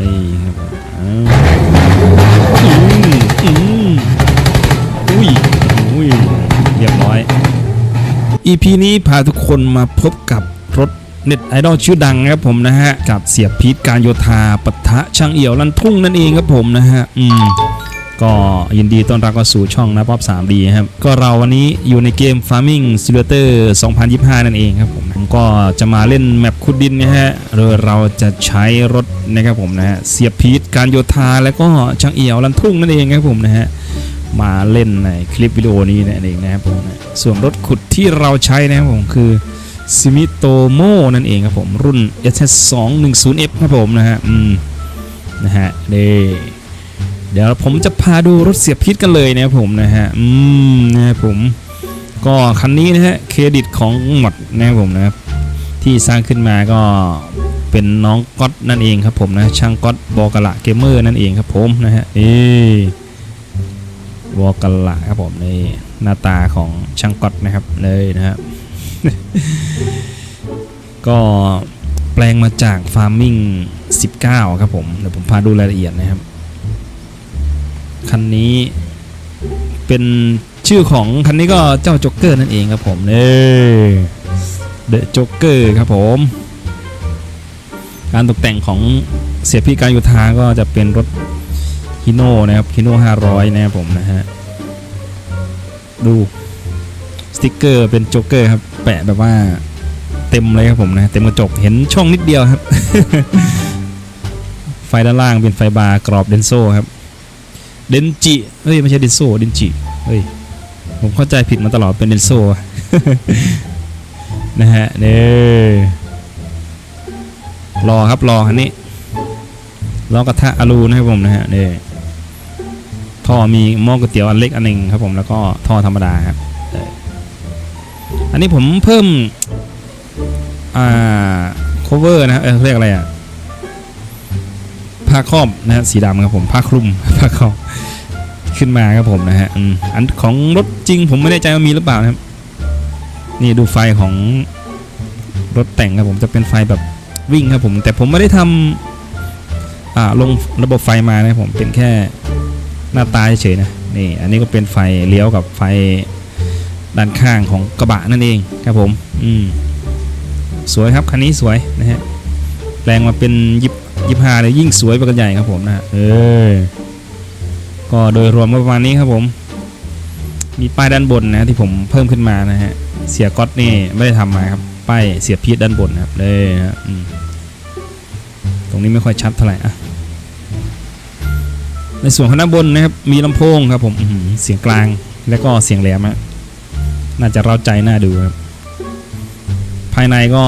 นี่ครับอ้าวอืมอืมอุ้ยอุ้ยเรียบร้อย EP นี้พาทุกคนมาพบกับรถเน็ตไอดอลชื่อดังครับผมนะฮะ กับเสียพีทการโยธาปะทะช่างเอี่ยวลันทุ่งนั่นเองครับผมนะฮะ อืม ก็ยินดีต้อนรับเข้าสู่ช่องนะป๊อป 3D ครับ ก็เราวันนี้อยู่ในเกม Farming Simulator 2025 นั่นเองครับผม ก็จะมาเล่นแมปขุดดินนะฮะโดยเราจะใช้รถนะครับผมนะฮะเสียบพีทการโยธาแล้วก็ช่างเอี่ยวลันทุ่งนั่นเองครับผมนะฮะมาเล่นในคลิปวิดีโอนี้นั่นเองนะครับผมนะส่วนรถขุดที่เราใช้นะครับผมคือซิมิโตโมนั่นเองครับผมรุ่น SS 2 1 0 F ครับผมนะฮะอืมนะฮะเด้เดี๋ยวผมจะพาดูรถเสียบพิษกันเลยนะครับผมนะฮะอืมนะครับผมก็คันนี้นะฮะเครดิตของหมดนะครับผมนะครับ ที่สร้างขึ้นมาก็เป็นน้องก๊อตนั่นเองครับผมนะช่างก๊อตบอกะละเกมเมอร์นั่นเองครับผมนะฮะเอวอกะละครับผมในหน้าตาของช่างก๊อตนะครับเลยนะครับก็แปลงมาจาก Farming 19 ครับผมเดี๋ยวผมพาดูรายละเอียดนะครับ คันนี้เป็นชื่อของคันนี้ก็เจ้าจ็อกเกอร์นั่นเองครับผมเนี่ เดอะจ็อกเกอร์ครับผม การตกแต่งของเสียพี่การยุทธาก็จะเป็นรถฮิโน่นะครับฮิโน่500 นะครับผมนะฮะ ดูสติกเกอร์เป็นจ็กเกอร์ครับ แปะแบบว่าเต็มเลยครับผมนะ เต็มกระจกเห็นช่องนิดเดียวครับ ไฟด้านล่างเป็นไฟบาร์กรอบเดนโซครับเดนจิเฮ้ย ไม่ใช่เดนโซเดนจิเฮ้ย ผมเข้าใจผิดมาตลอดเป็นเดนโซ นะฮะเน่รอครับรอคันนี้รอกระทะอลูนะครับผมนะฮะเน่ท่อมีหม้อก๋วยเตี๋ยวอันเล็กอันหนึ่งครับผมแล้วก็ท่อธรรมดาครับอันนี้ผมเพิ่มอ่า cover นะฮะเออเรียกอะไรอะผ้าครอบนะฮะสีดำครับผมผ้าคลุมผ้าครอบขึ้นมาครับผมนะฮะอันของรถจริงผมไม่แน่ใจว่ามีหรือเปล่านะครับ นี่ดูไฟของรถแต่งครับผมจะเป็นไฟแบบวิ่งครับผม แต่ผมไม่ได้ทำอ่าลงระบบไฟมานะครับผมเป็นแค่หน้าตาเฉยๆนะนี่อันนี้ก็เป็นไฟเลี้ยวกับไฟด้านข้างของกระบะนั่นเองครับผมอืมสวยครับคันนี้สวยนะฮะแปลงมาเป็นยิบยิบหาเลยยิ่งสวยไปกันใหญ่ครับผมนะฮะเออก็โดยรวมก็ประมาณนี้ครับผม มีป้ายด้านบนนะที่ผมเพิ่มขึ้นมานะฮะเสียก๊อตนี่ไม่ได้ทำมาครับป้ายเสียพีทด้านบนนะครับเลยนะตรงนี้ไม่ค่อยชัดเท่าไหร่อะในส่วนข้างบนนะครับมีลำโพงครับผมเสียงกลางและก็เสียงแหลมอะน่าจะเร้าใจน่าดูครับ ภายในก็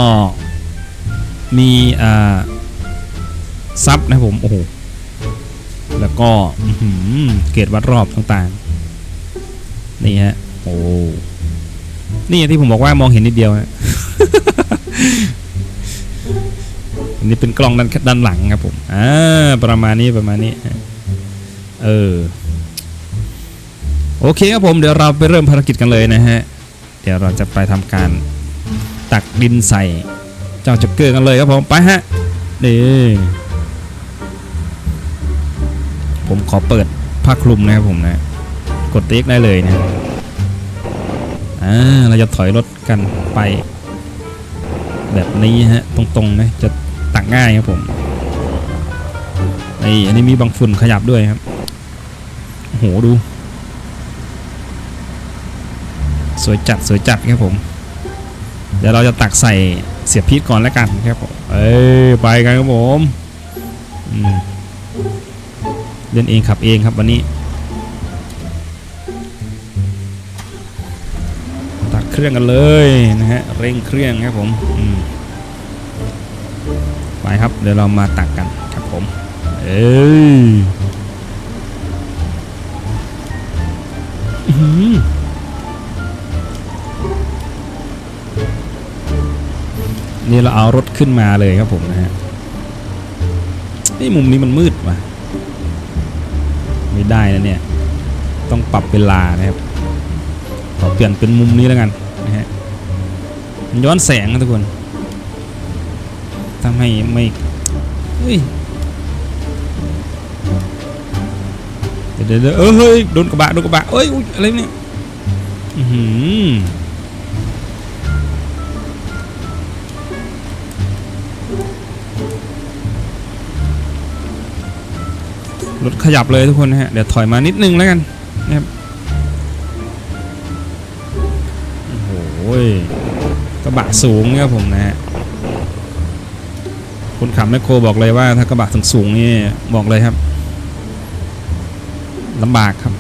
มีอ่าซับนะผมโอ้โหแล้วก็เกรดวัดรอบต่างๆ นี่ฮะโอ้นี่ที่ผมบอกว่ามองเห็นนิดเดียวฮะอันนี้เป็นกล้องด้านด้านหลังครับผมอ่าประมาณนี้ประมาณนี้เออโอเคครับผมเดี๋ยวเราไปเริ่มภารกิจกันเลยนะฮะ เดี๋ยวเราจะไปทำการตักดินใส่เจ้าจ็อกเกอร์กันเลยครับผมไปฮะนี่ผมขอเปิดผ้าคลุมนะครับผมนะ กดเต็กได้เลยนะอ่าเราจะถอยรถกันไป แบบนี้ฮะตรงๆนะจะตักง่ายครับผมนี่อันนี้มีบางฝุ่นขยับด้วยครับโอ้โหดู สวยจัดสวยจัดครับผม เดี๋ยวเราจะตักใส่เสียบพีทก่อนแล้วกันครับผมเอ้ยไปกันครับผมมเล่นเองขับเองครับวันนี้ เครื่องกันเลยนะฮะเร่งเครื่องครับผมมไปครับเดี๋ยวเรามาตักกันครับผมเอ้ยอื้อหือนี่เราเอารถขึ้นมาเลยครับผมนะฮะนี่มุมนี้มันมืดว่ะไม่ได้นะเนี่ย ต้องปรับเวลานะครับขอเปลี่ยนเป็นมุมนี้แล้วกัน ฮะมันย้อนแสงนะทุกคนทำให้ไม่เฮ้ยเดี๋ยวเดี๋ยวเออเฮ้ยโดนกระบะโดนกระบะเอ้ยอะไรเนี่ยอืมรถขยับเลยทุกคนฮะเดี๋ยวถอยมานิดนึงแล้วกันนะครับ อ้โหกระบะสูงเนี่ยครับผมนะฮะคนขับแมคโครบอกเลยว่าถ้ากระบะสูงสูงนี่บอกเลยครับลำบากครับ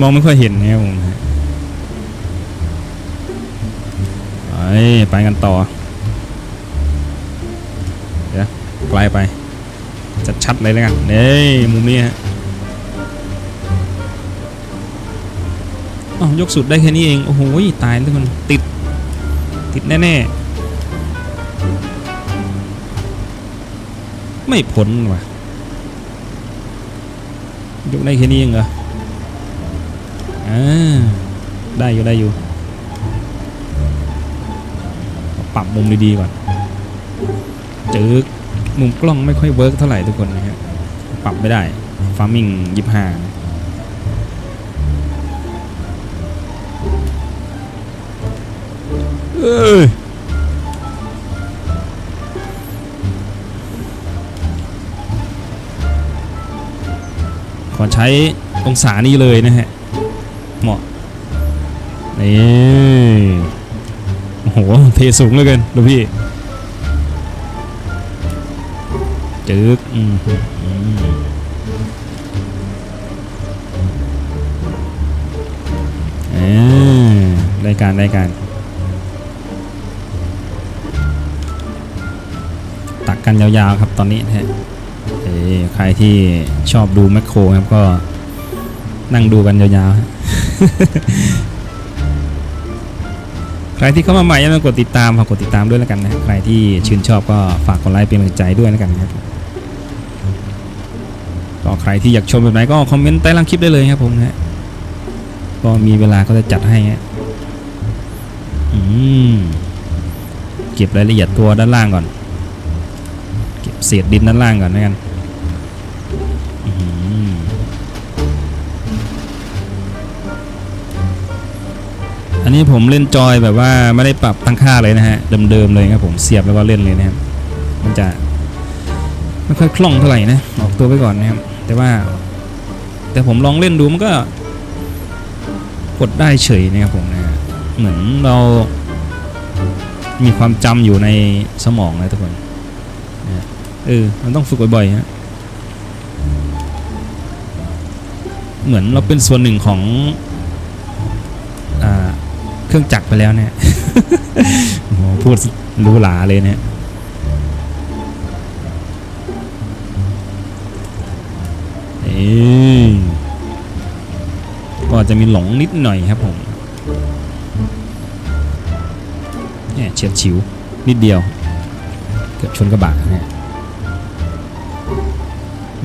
มองไม่ค่อยเห็นนะครับผมนะฮะไปกันต่อ เดี๋ยวไกลไปจัดชัดเลยแล้วกันเน่มุมนี้ฮะ อ๋อยกสุดได้แค่นี้เอง โอ้โหตายทุกคนติด ติดแน่ๆ ไม่พ้นว่ะ ยกได้แค่นี้เองเหรอ อ่า ได้อยู่ได้อยู่ ปรับมุมดีๆก่อนจึกมุมกล้องไม่ค่อยเวิร์กเท่าไหร่ทุกคนนะครับปรับไม่ได้ฟาร์มิงยี่ห้า เอ้ยขอใช้องศานี้เลยนะฮะ เหมาะ นี่ โอ้โห เทสูงเหลยเกินดูพี่จึกอืมอืมอ่าได้การได้การ ตักกันยาวๆครับตอนนี้นะฮะเอ้ยใครที่ชอบดูแมคโครครับก็นั่งดูกันยาวๆ ใครที่เข้ามาใหม่อย่าลืมกดติดตามฝากกดติดตามด้วยแล้วกันนะ ใครที่ชื่นชอบก็ฝากกดไลค์เป็นกำลังใจด้วยแล้วกันนะครับก็ใครที่อยากชมแบบไหนก็คอมเมนต์ใต้ล่างคลิปได้เลยครับผมนะฮะก็มีเวลาก็จะจัดให้ฮะอืมเก็บรายละเอียดตัวด้านล่างก่อน เศษดินด้านล่างก่อนแล้วกันอันนี้ผมเล่นจอยแบบว่าไม่ได้ปรับตั้งค่าเลยนะฮะเดิมๆเลยครับผมเสียบแล้วก็เล่นเลยนะครับมันจะไม่ค่อยคล่องเท่าไหร่นะออกตัวไปก่อนนะครับแต่ว่า แต่ผมลองเล่นดูมันก็ กดได้เฉยนะครับผมนะเหมือนเรามีความจำอยู่ในสมองนะทุกคน เออ มันต้องฝึกบ่อยๆฮะ เหมือนเราเป็นส่วนหนึ่งของอ่าเครื่องจักรไปแล้วเนี่ยโอ้โหพูดรู้หลาเลยเนี่ยเอ้ยก็จะมีหลงนิดหน่อยครับผมเนี่ยเฉียดฉิวนิดเดียว เกือบชนกระบะเนี่ย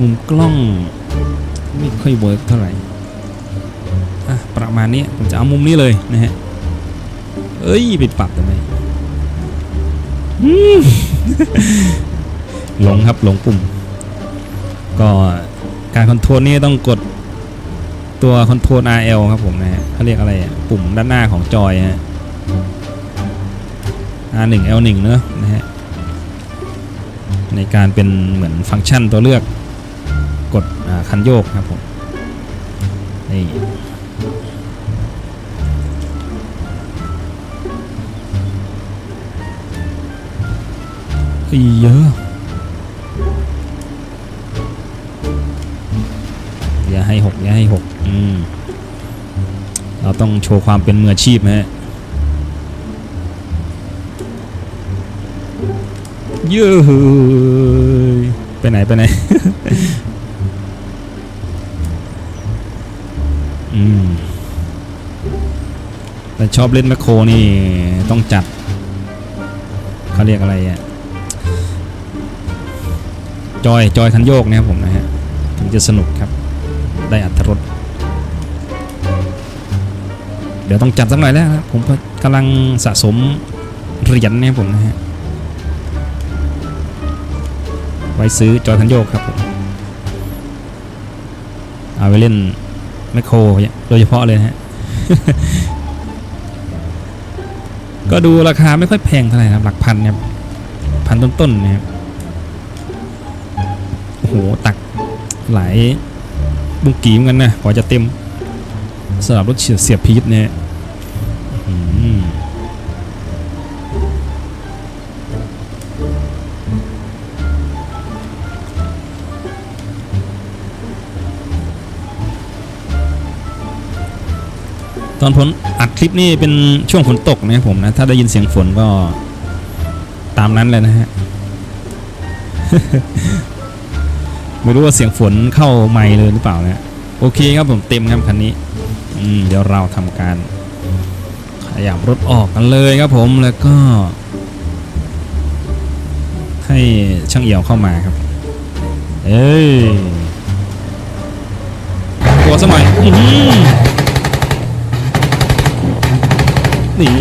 มุมกล้องไม่ค่อยเวิร์กเท่าไหร่อะประมาณนี้ผมจะเอามุมนี้เลยนะฮะเอ้ยไปปรับทำไมอืมหลงครับหลงปุ่ม ก็การคอนโทรลนี่ต้องกดตัวคอนโทรล RL ครับผมนะฮะเขาเรียกอะไรอะปุ่มด้านหน้าของจอยฮะ R1 L1 เนอะนะฮะในการเป็นเหมือนฟังก์ชันตัวเลือก กดคันโยกครับผมนี่อีเยอะอย่าให้หกอย่าให้หกอืมเราต้องโชว์ความเป็นมืออาชีพฮะเยอะไปไหน ไปไหน อืมแต่ชอบเล่นแมคโครนี่ ต้องจัดเขาเรียกอะไรอะจอย จอยคันโยกเนี่ยครับผมนะฮะ ถึงจะสนุกครับ ได้อัตรสเดี๋ยวต้องจัดสักหน่อยแล้วครับผมกำลังสะสมเหรียญเนี่ยครับผมนะฮะ ไว้ซื้อจอยคันโยกครับผม เอาไปเล่น แมคโครโดยเฉพาะเลยนะฮะ ก็ดูราคาไม่ค่อยแพงเท่าไหร่ครับหลักพันครับพันต้นๆนะครับโอ้โหตักหลายบุงกีมกันนะกว่าจะเต็มสำหรับรถเฉียดเสียบพีทเนี่ย อนผมอัดคลิปนี่เป็นช่วงฝนตกนะครับผมนะ ถ้าได้ยินเสียงฝนก็ตามนั้นเลยนะฮะ ไม่รู้ว่าเสียงฝนเข้าไมเลยหรือเปล่านะโอเคครับผมเต็มครับคันนี้อืมเดี๋ยวเราทำการขยับรถออกกันเลยครับผมแล้วก็ ให้ช่างเอี่ยวเข้ามาครับ เอ้ยตัวสมัยอื้อ นี่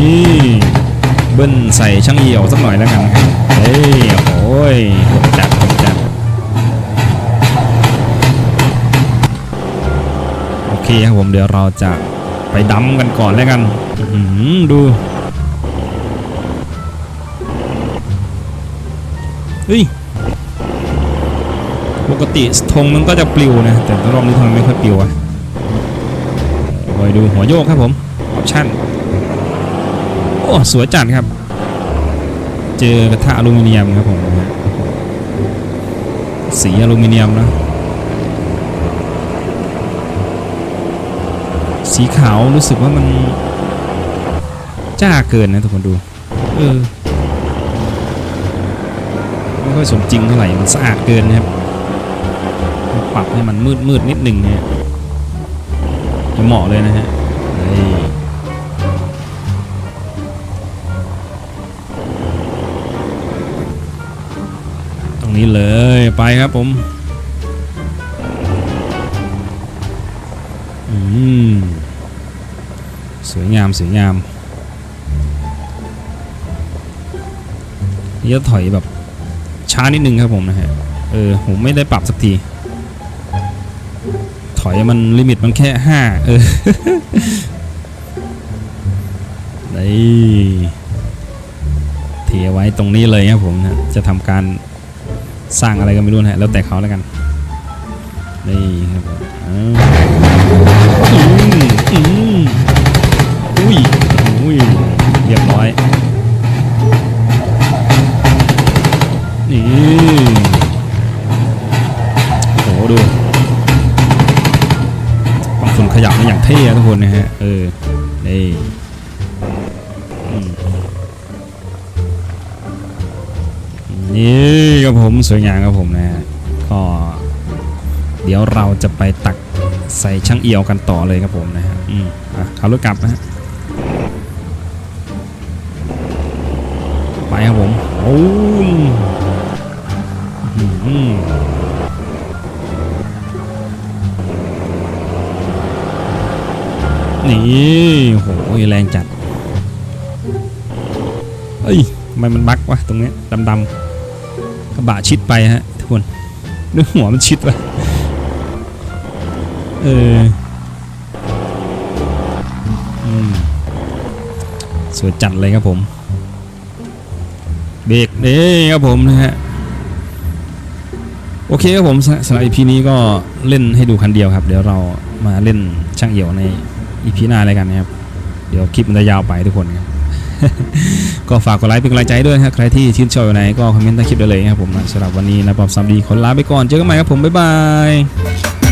เบิ้ลใส่ช่างเอี่ยวสักหน่อยแล้วกันครับเฮ้ยโอ้ยจัดจัดโอเคครับผมเดี๋ยวเราจะไปดัมกันก่อนแล้วกันอื้อหือดูเฮ้ยปกติธงมันก็จะปลิวนะ แต่รอบนี้ทำไมไม่ค่อยปลิวอะโอ้ยดูหัวโยกครับผม ออปชั่น สวยจัดครับ เจอกระทะอลูมิเนียมครับผมสีอลูมิเนียมนะสีขาวรู้สึกว่ามัน จ้าเกินนะทุกคนดู เออไม่ค่อยสมจริงเท่าไหร่มันสะอาดเกินนะครับปรับให้มันมืดมืดๆนิดหนึ่งเนี่ยจะเหมาะเลยนะฮะ นี้เลยไปครับผมอืมสวยงามสวยงามนี่จะถอยแบบช้านิดนึงครับผมนะฮะเออผมไม่ได้ปรับสักที ถอยมันลิมิตมันแค่ห้าเออนี่เทไว้ตรงนี้เลยครับผมนะจะทำการ สร้างอะไรก็ไม่รู้นะฮะแล้วแต่เขาแล้วกันนี่ครับอืมอืมอุ้ยอุ้ยเรียบร้อยนี่โอ้โหดูบางคนขยับมาอย่างเท่ทุกคนนะฮะเออนี่ นี่ครับผมสวยงามครับผมนะฮะก็เดี๋ยวเราจะไปตักใส่ช่างเอียวกันต่อเลยครับผมนะฮะอืมอะขับรถกลับนะฮะไปครับผมโอ้ยนี่โอ้โหแรงจัดเอ้ยทำไมมันบักวะตรงเนี้ยดำๆ กระบะชิดไปฮะทุกคนดูหัวมันชิดวะเออสวยจัดเลยครับผม เบรกนี่ครับผมนะฮะโอเคครับผมสสำหรับ EP นี้ก็เล่นให้ดูคันเดียวครับ เดี๋ยวเรามาเล่นช่างเหี่ยวใน EP หน้าอะไรกันนะครับ เดี๋ยวคลิปมันจะยาวไปทุกคนครับ ก็ฝากกดไลค์เป็นกำลังใจด้วยนะครับใครที่ชื่นชอบอยู่ไหนก็คอมเมนต์ใต้คลิปได้เลยนะครับผมนะสำหรับวันนี้นะปอบสามดีขอลาไปก่อนเจอกันใหม่ครับผมบ๊ายบาย